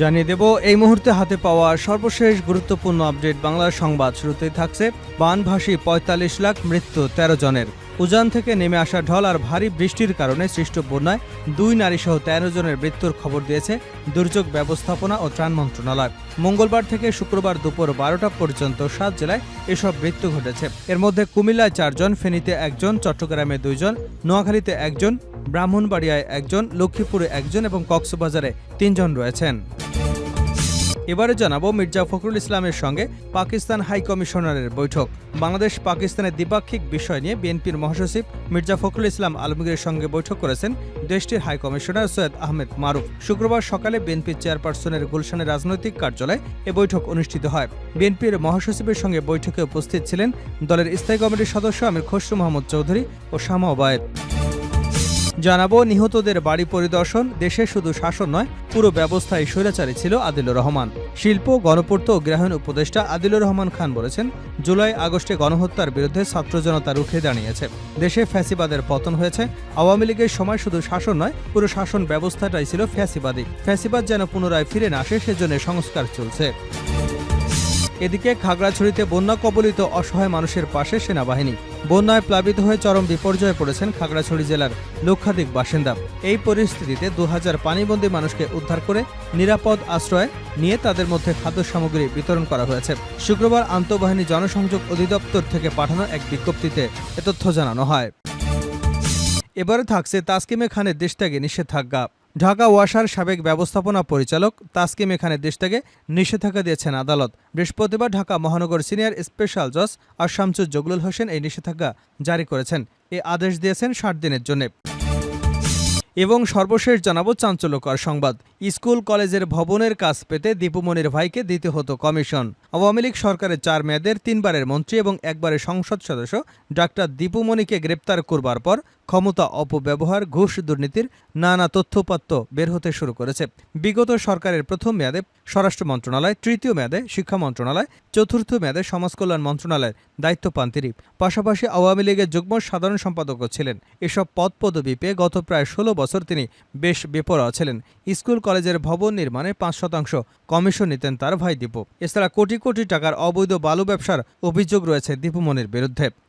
জানিয়ে দেব, এই মুহূর্তে হাতে পাওয়া সর্বশেষ গুরুত্বপূর্ণ আপডেট বাংলা সংবাদ শুরুতেই থাকছে বানভাসী পঁয়তাল্লিশ লাখ মৃত্যু তেরো জনের। উজান থেকে নেমে আসা ঢল আর ভারী বৃষ্টির কারণে সৃষ্ট বন্যায় দুই নারীসহ তেরো জনের মৃত্যুর খবর দিয়েছে দুর্যোগ ব্যবস্থাপনা ও ত্রাণ মন্ত্রণালয়। মঙ্গলবার থেকে শুক্রবার দুপুর বারোটা পর্যন্ত সাত জেলায় এসব মৃত্যু ঘটেছে। এর মধ্যে কুমিল্লায় চারজন, ফেনীতে একজন, চট্টগ্রামে দুইজন, নোয়াখালীতে একজন, ব্রাহ্মণবাড়িয়ায় একজন, লক্ষ্মীপুরে একজন এবং কক্সবাজারে তিনজন রয়েছেন। এবারে জানাব মির্জা ফখরুল ইসলামের সঙ্গে পাকিস্তান হাই কমিশনারের বৈঠক। বাংলাদেশ পাকিস্তানের দ্বিপাক্ষিক বিষয় নিয়ে বিএনপির মহাসচিব মির্জা ফখরুল ইসলাম আলমগীরের সঙ্গে বৈঠক করেছেন দেশটির হাই কমিশনার সৈয়দ আহমেদ মারুফ। শুক্রবার সকালে বিএনপির চেয়ারপারসনের গুলশানের রাজনৈতিক কার্যালয়ে এ বৈঠক অনুষ্ঠিত হয়। বিএনপির মহাসচিবের সঙ্গে বৈঠকে উপস্থিত ছিলেন দলের স্থায়ী কমিটির সদস্য আমির খসরু মোহাম্মদ চৌধুরী ও শামা ওবায়েদ। জানাব, নিহতদের বাড়ি পরিদর্শন, দেশে শুধু শাসন নয়, পুরো ব্যবস্থায় স্বৈরাচারী ছিল আদিলুর রহমান। শিল্প, গণপূর্ত ও গ্রাহীণ উপদেষ্টা আদিলুর রহমান খান বলেছেন, জুলাই আগস্টে গণহত্যার বিরুদ্ধে ছাত্র জনতা রুখে দাঁড়িয়েছে। দেশে ফ্যাসিবাদের পতন হয়েছে। আওয়ামী লীগের সময় শুধু শাসন নয়, পুরো শাসন ব্যবস্থাটাই ছিল ফ্যাসিবাদী। ফ্যাসিবাদ যেন পুনরায় ফিরে না আসে, সেজন্য সংস্কার চলছে। এদিকে খাগড়াছড়িতে বন্যা কবলিত অসহায় মানুষের পাশে সেনাবাহিনী। বন্যায় প্লাবিত হয়ে চরম বিপর্যয়ে পড়েছেন খাগড়াছড়ি জেলার লক্ষাধিক বাসিন্দা। এই পরিস্থিতিতে দু হাজার পানিবন্দী মানুষকে উদ্ধার করে নিরাপদ আশ্রয় নিয়ে তাদের মধ্যে খাদ্য সামগ্রী বিতরণ করা হয়েছে। শুক্রবার আন্তঃবাহিনী জনসংযোগ অধিদপ্তর থেকে পাঠানো এক বিজ্ঞপ্তিতে এ তথ্য জানানো হয়। এবারে থাকছে তাসকিমে খানের দেশত্যাগে নিষেধাজ্ঞা। ঢাকা ওয়াসার সাবেক ব্যবস্থাপনা পরিচালক তাসকিম খানের দেশত্যাগে নিষেধাজ্ঞা দিয়েছেন আদালত। বৃহস্পতিবার ঢাকা মহানগর সিনিয়র স্পেশাল জজ আর শামসুজ জগলুল হোসেন এই নিষেধাজ্ঞা জারি করেছেন। এ আদেশ দিয়েছেন ষাট দিনের জন্য। এবং সর্বশেষ জানাব চাঞ্চল্যকর সংবাদ। স্কুল, কলেজের ভবনের কাজ পেতে দীপুমনির ভাইকে দিতে হতো কমিশন। আওয়ামী লীগ সরকারের চার মেয়াদের তিনবারের মন্ত্রী এবং একবারের সংসদ সদস্য ডাক্তার দীপুমণিকে গ্রেপ্তার করবার পর ক্ষমতা অপব্যবহার, ঘুষ দুর্নীতির নানা তথ্যপাত্য বের হতে শুরু করেছে। বিগত সরকারের প্রথম মেয়াদে স্বরাষ্ট্র মন্ত্রণালয়, তৃতীয় মেয়াদে শিক্ষা মন্ত্রণালয়, চতুর্থ মেয়াদে সমাজ কল্যাণ মন্ত্রণালয়ের দায়িত্ব পান তিনি। পাশাপাশি আওয়ামী লীগের যুগ্ম সাধারণ সম্পাদকও ছিলেন। এসব পদ পদবি পেয়ে গত প্রায় ষোলো বছর তিনি বেশ বেপরোয়া ছিলেন। স্কুল, কলেজের ভবন নির্মাণে পাঁচ শতাংশ কমিশন নিতেন তার ভাই দীপু। এছাড়া কোটি কোটি টাকার অবৈধ বালু ব্যবসার অভিযোগ রয়েছে দীপুমনির বিরুদ্ধে।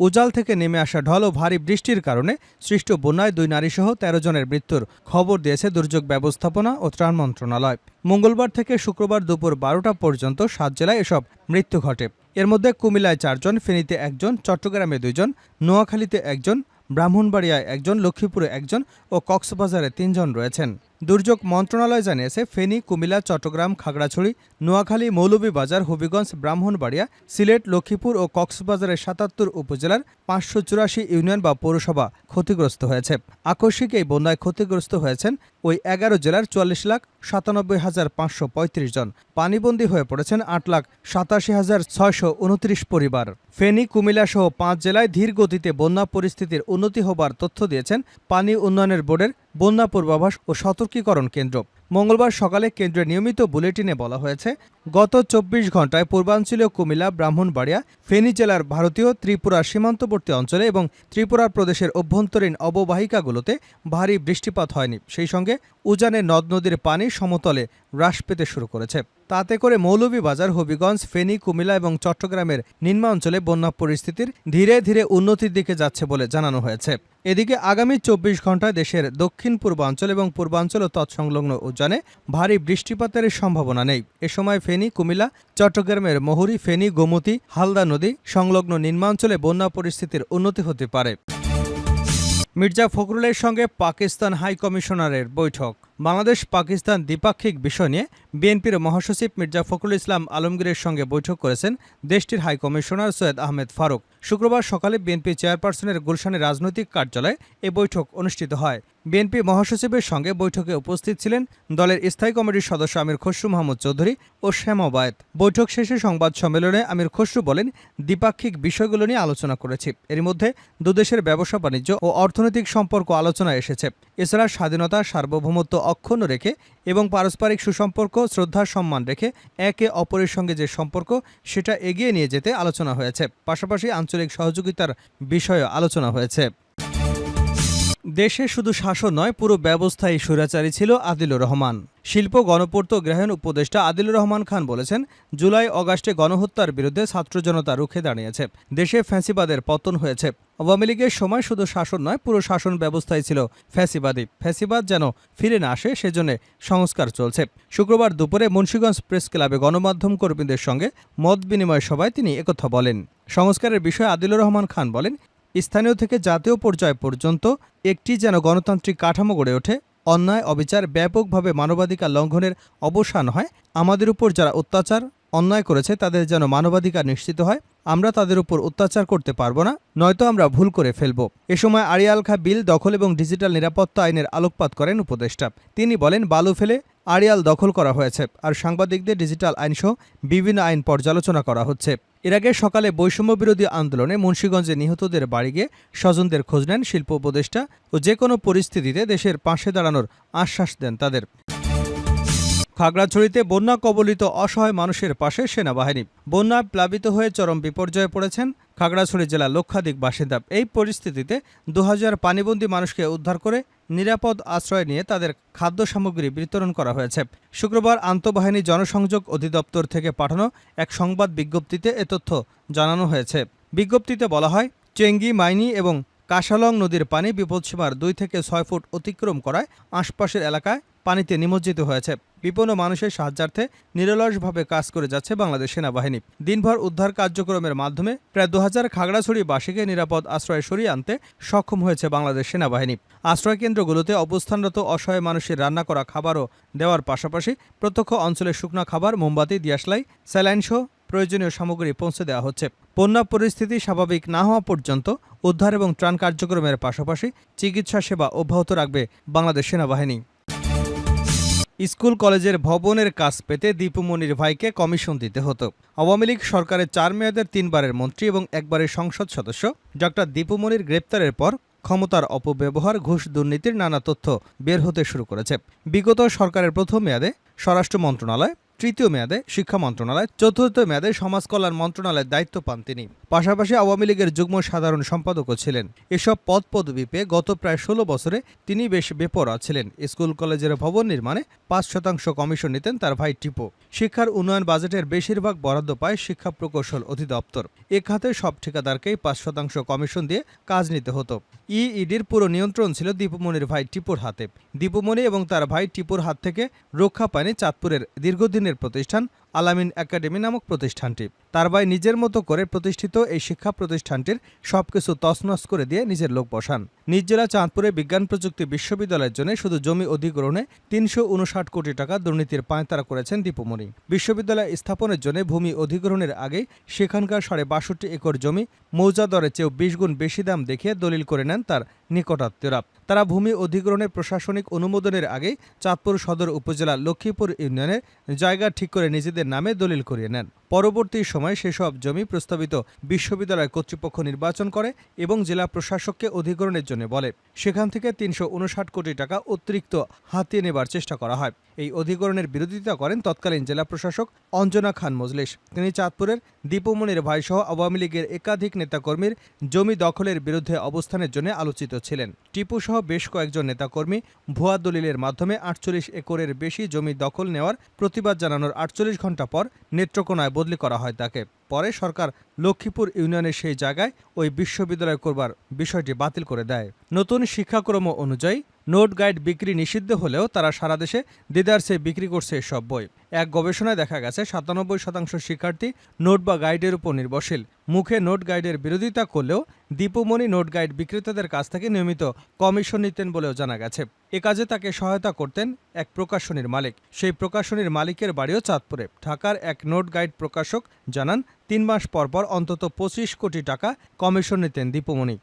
উজাল থেকে নেমে আসা ঢল ও ভারী বৃষ্টির কারণে সৃষ্ট বন্যায় দুই নারীসহ তেরো জনের মৃত্যুর খবর দিয়েছে দুর্যোগ ব্যবস্থাপনা ও ত্রাণ মন্ত্রণালয়। মঙ্গলবার থেকে শুক্রবার দুপুর বারোটা পর্যন্ত সাত জেলায় এসব মৃত্যু ঘটে। এর মধ্যে কুমিল্লায় চারজন, ফেনীতে একজন, চট্টগ্রামে দুইজন, নোয়াখালীতে একজন, ব্রাহ্মণবাড়িয়ায় একজন, লক্ষ্মীপুরে একজন ও কক্সবাজারে তিনজন রয়েছেন। দুর্যোগ মন্ত্রণালয় জানিয়েছে, ফেনী কুমিলা চট্টগ্রাম, খাগড়াছড়ি, নোয়াখালী মৌলভীবাজার হবিগঞ্জ, ব্রাহ্মণবাড়িয়া, সিলেট, লক্ষ্মীপুর ও কক্সবাজারের সাতাত্তর উপজেলার পাঁচশো চুরাশি ইউনিয়ন বা পৌরসভা ক্ষতিগ্রস্ত হয়েছে। আকস্মিক এই বন্যায় ক্ষতিগ্রস্ত হয়েছেন ওই এগারো জেলার চুয়াল্লিশ লাখ সাতানব্বই হাজার পাঁচশো পঁয়ত্রিশ জন। পানিবন্দী হয়ে পড়েছেন আট লাখ সাতাশি হাজার ছয়শো উনত্রিশ পরিবার। ফেনী, কুমিল্লা সহ পাঁচ জেলায় ধীর গতিতে বন্যা পরিস্থিতির উন্নতি হবার তথ্য দিয়েছেন পানি উন্নয়নের বোর্ডের বন্যা পূর্বাভাস ও সতর্কীকরণ কেন্দ্র। মঙ্গলবার সকালে কেন্দ্রের নিয়মিত বুলেটিনে বলা হয়েছে, গত চব্বিশ ঘন্টায় পূর্বাঞ্চলীয় কুমিলা ব্রাহ্মণবাড়িয়া, ফেনী জেলার ভারতীয় ত্রিপুরা সীমান্তবর্তী অঞ্চলে এবং ত্রিপুরা প্রদেশের অভ্যন্তরীণ অববাহিকাগুলোতে ভারী বৃষ্টিপাত হয়নি। সেই সঙ্গে উজানে নদ নদীর পানি সমতলে হ্রাস পেতে শুরু করেছে। তাতে করে মৌলভীবাজার, হবিগঞ্জ, ফেনী, কুমিল্লা এবং চট্টগ্রামের নিম্নাঞ্চলে বন্যা পরিস্থিতির ধীরে ধীরে উন্নতির দিকে যাচ্ছে বলে জানানো হয়েছে। এদিকে আগামী চব্বিশ ঘন্টায় দেশের দক্ষিণ পূর্বাঞ্চল এবং পূর্বাঞ্চল ও তৎসংলগ্ন উদ্যানে ভারী বৃষ্টিপাতের সম্ভাবনা নেই। এ সময় ফেনী, কুমিল্লা, চট্টগ্রামের মহুরী, ফেনী, গোমতী, হালদা নদী সংলগ্ন নিম্নাঞ্চলে বন্যা পরিস্থিতির উন্নতি হতে পারে। মির্জা ফখরুলের সঙ্গে পাকিস্তান হাই কমিশনারের বৈঠক। বাংলাদেশ পাকিস্তান দ্বিপাক্ষিক বিষয় নিয়ে বিএনপির মহাসচিব মির্জা ফখরুল ইসলাম আলমগীরের সঙ্গে বৈঠক করেছেন দেশটির হাই কমিশনার সৈয়দ আহমেদ ফারুক। শুক্রবার সকালে বিএনপি চেয়ারপারসনের গুলশানের রাজনৈতিক কার্যালয়ে এ বৈঠক অনুষ্ঠিত হয়। বিএনপি মহাসচিবের সঙ্গে বৈঠকে উপস্থিত ছিলেন দলের স্থায়ী কমিটির সদস্য আমির খসরু মাহমুদ চৌধুরী ও শ্যামাবায়েত বৈঠক শেষে সংবাদ সম্মেলনে আমির খসরু বলেন, দ্বিপাক্ষিক বিষয়গুলো নিয়ে আলোচনা করেছি। এর মধ্যে দুদেশের ব্যবসা বাণিজ্য ও অর্থনৈতিক সম্পর্ক আলোচনায় এসেছে। এছাড়া স্বাধীনতা, সার্বভৌমত্ব অক্ষুণ্ণ রেখে এবং পারস্পরিক সুসম্পর্ক, শ্রদ্ধা, সম্মান রেখে একে অপরের সঙ্গে যে সম্পর্ক, সেটা এগিয়ে নিয়ে যেতে আলোচনা হয়েছে। পাশাপাশি আঞ্চলিক সহযোগিতার বিষয়ে আলোচনা হয়েছে। দেশে শুধু শাসন নয়, পুরো ব্যবস্থায় স্বৈরাচারী ছিল আদিলুর রহমান। শিল্প, গণপূর্ত, গ্রহণ উপদেষ্টা আদিলুর রহমান খান বলেছেন, জুলাই অগাস্টে গণহত্যার বিরুদ্ধে ছাত্র জনতা রুখে দাঁড়িয়েছে। দেশে ফ্যাসিবাদের পতন হয়েছে। আওয়ামী লীগের সময় শুধু শাসন নয়, পুরো শাসন ব্যবস্থাই ছিল ফ্যাসিবাদী। ফ্যাসিবাদ যেন ফিরে না আসে, সেজন্য সংস্কার চলছে। শুক্রবার দুপুরে মুন্সীগঞ্জ প্রেস ক্লাবে গণমাধ্যম কর্মীদের সঙ্গে মত বিনিময় সভায় তিনি একথা বলেন। সংস্কারের বিষয়ে আদিলুর রহমান খান বলেন স্থানীয় থেকে জাতীয় পর্যায় পর্যন্ত একটি যেন গণতান্ত্রিক কাঠামো গড়ে ওঠে। অন্যায় অবিচার ব্যাপকভাবে মানবাধিকার লঙ্ঘনের অবসান হয়। আমাদের উপর যারা অত্যাচার, অন্যায় করেছে, তাদের যেন মানবাধিকার নিশ্চিত হয়। আমরা তাদের উপর অত্যাচার করতে পারব না, নয়তো আমরা ভুল করে ফেলব। এ সময় আড়িয়াল খা বিল, দখল এবং ডিজিটাল নিরাপত্তা আইনের আলোকপাত করেন উপদেষ্টা। তিনি বলেন, বালু ফেলে আড়িয়াল দখল করা হয়েছে আর সাংবাদিকদের ডিজিটাল আইনসহ বিভিন্ন আইন পর্যালোচনা করা হচ্ছে। এর আগে সকালে বৈষম্য বিরোধী আন্দোলনে মুন্সীগঞ্জে নিহতদের বাড়ি গিয়ে স্বজনদের খোঁজ নেন শিল্প উপদেষ্টা ও যে কোনো পরিস্থিতিতে দেশের পাশে দাঁড়ানোর আশ্বাস দেন তাদের। খাগড়াছড়িতে বন্যা কবলিত অসহায় মানুষের পাশে সেনাবাহিনী। বন্যায় প্লাবিত হয়ে চরম বিপর্যয়ে পড়েছেন খাগড়াছড়ি জেলা লক্ষাধিক বাসিন্দা এই পরিস্থিতিতে দু হাজার পানিবন্দী মানুষকে উদ্ধার করে নিরাপদ আশ্রয় নিয়ে তাদের খাদ্য সামগ্রী বিতরণ করা হয়েছে। শুক্রবার আন্তঃবাহিনী জনসংযোগ অধিদপ্তর থেকে পাঠানো এক সংবাদ বিজ্ঞপ্তিতে এ তথ্য জানানো হয়েছে। বিজ্ঞপ্তিতে বলা হয়, চেঙ্গি, মাইনি এবং কাশালং নদীর পানি বিপদসীমার দুই থেকে ছয় ফুট অতিক্রম করায় আশপাশের এলাকায় পানিতে নিমজ্জিত হয়েছে। বিপন্ন মানুষের সাহায্যার্থে নিরলসভাবে কাজ করে যাচ্ছে বাংলাদেশ সেনাবাহিনী। দিনভর উদ্ধার কার্যক্রমের মাধ্যমে প্রায় দু হাজার খাগড়াছড়িবাসীকে নিরাপদ আশ্রয়ে সরিয়ে আনতে সক্ষম হয়েছে বাংলাদেশ সেনাবাহিনী। আশ্রয় কেন্দ্রগুলোতে অবস্থানরত অসহায় মানুষের রান্না করা খাবারও দেওয়ার পাশাপাশি প্রত্যক্ষ অঞ্চলের শুকনো খাবার, মোমবাতি দিয়াশলাই স্যালাইন সহ প্রয়োজনীয় সামগ্রী পৌঁছে দেওয়া হচ্ছে। বন্যা পরিস্থিতি স্বাভাবিক না হওয়া পর্যন্ত উদ্ধার এবং ত্রাণ কার্যক্রমের পাশাপাশি চিকিৎসা সেবা অব্যাহত রাখবে বাংলাদেশ সেনাবাহিনী। স্কুল কলেজের ভবনের কাজ পেতে দীপুমনির ভাইকে কমিশন দিতে হতো। আওয়ামী লীগ সরকারের চার মেয়াদের তিনবারের মন্ত্রী এবং একবারের সংসদ সদস্য ডক্টর দীপুমনির গ্রেপ্তারের পর ক্ষমতার অপব্যবহার, ঘুষ দুর্নীতির নানা তথ্য বের হতে শুরু করেছে। বিগত সরকারের প্রথম মেয়াদে স্বরাষ্ট্র মন্ত্রণালয়, তৃতীয় মেয়াদে শিক্ষা মন্ত্রণালয়, চতুর্থ মেয়াদে সমাজ কল্যাণ মন্ত্রণালয়ের দায়িত্ব পান তিনি। পাশাপাশি আওয়ামী লীগের যুগ্ম সাধারণ সম্পাদকও ছিলেন। এসব পদ পদবি পেয়ে গত প্রায় ষোলো বছরে তিনি বেশ বেপরোয়া ছিলেন। স্কুল, কলেজের ভবন নির্মাণে পাঁচ শতাংশ কমিশন নিতেন তার ভাই টিপো। শিক্ষার উন্নয়ন বাজেটের বেশিরভাগ বরাদ্দ পায় শিক্ষা প্রকৌশল অধিদপ্তর। এ খাতে সব ঠিকাদারকেই পাঁচ শতাংশ কমিশন দিয়ে কাজ নিতে হতো। ইইডির পুরো নিয়ন্ত্রণ ছিল দীপুমনির ভাই টিপুর হাতে। দীপুমণি এবং তার ভাই টিপুর হাত থেকে রক্ষা পায়নি চাঁদপুরের দীর্ঘদিনের প্রতিষ্ঠান আলামিন একাডেমি নামক প্রতিষ্ঠানটি। তার ভাই নিজের মতো করে প্রতিষ্ঠিত এই শিক্ষা প্রতিষ্ঠানটির সবকিছু তছনছ করে দিয়ে নিজের লোক বসান। নিজ জেলা চাঁদপুরে বিজ্ঞান প্রযুক্তি বিশ্ববিদ্যালয়ের জন্য শুধু জমি অধিগ্রহণে তিনশো উনষাট কোটি টাকা দুর্নীতির পাঁয়তারা করেছেন দীপুমণি। বিশ্ববিদ্যালয় স্থাপনের জন্য ভূমি অধিগ্রহণের আগে সেখানকার সাড়ে বাষট্টি একর জমি মৌজা দরে চেয়েও বিশ গুণ বেশি দাম দেখিয়ে দলিল করে নেন তার নিকটাত্মীয়রা। তারা ভূমি অধিগ্রহণের প্রশাসনিক অনুমোদনের আগে চাঁদপুর সদর উপজেলা লক্ষ্মীপুর ইউনিয়নের জায়গা ঠিক করে নিজেদের নামে দলিল করিয়ে নেন। পরবর্তী সময়ে সেসব জমি প্রস্তাবিত বিশ্ববিদ্যালয় কর্তৃপক্ষ নির্বাচন করে এবং জেলা প্রশাসককে অধিগ্রহণের জন্য বলে। সেখান থেকে তিনশো উনষাট কোটি টাকা অতিরিক্ত হাতিয়ে নেবার চেষ্টা করা হয়। এই অধিগ্রহণের বিরোধিতা করেন তৎকালীন জেলা প্রশাসক অঞ্জনা খান মজলিস। তিনি চাঁদপুরের দীপুমনির ভাইসহ আওয়ামী লীগের একাধিক নেতাকর্মীর জমি দখলের বিরুদ্ধে অবস্থানের জন্য আলোচিত ছিলেন। টিপু সহ বেশ কয়েকজন নেতাকর্মী ভুয়া দলিলের মাধ্যমে আটচল্লিশ একরের বেশি জমি দখল নেওয়ার প্রতিবাদ জানানোর আটচল্লিশ ঘণ্টা পর নেত্রকোনায় বদলি করা হয় তাকে। পরে সরকার লক্ষ্মীপুর ইউনিয়নের সেই জায়গায় ওই বিশ্ববিদ্যালয় করবার বিষয়টি বাতিল করে দেয়। নতুন শিক্ষাক্রম অনুযায়ী নোট গাইড বিক্রি নিষিদ্ধ হলেও তারা সারা দেশে দিদারসে বিক্রি করছে এসব বই। এক গবেষণায় দেখা গেছে, সাতানব্বই শতাংশ শিক্ষার্থী নোট বা গাইডের উপর নির্ভরশীল। মুখে নোট গাইডের বিরোধিতা করলেও দীপুমণি নোট গাইড বিক্রেতাদের কাছ থেকে নিয়মিত কমিশন নিতেন বলেও জানা গেছে। এ কাজে তাকে সহায়তা করতেন এক প্রকাশনীর মালিক। সেই প্রকাশনীর মালিকের বাড়িও চাঁদপুরে। ঢাকার এক নোট গাইড প্রকাশক জানান, তিন মাস পর পর অন্তত পঁচিশ কোটি টাকা কমিশন নিতেন দীপুমণি।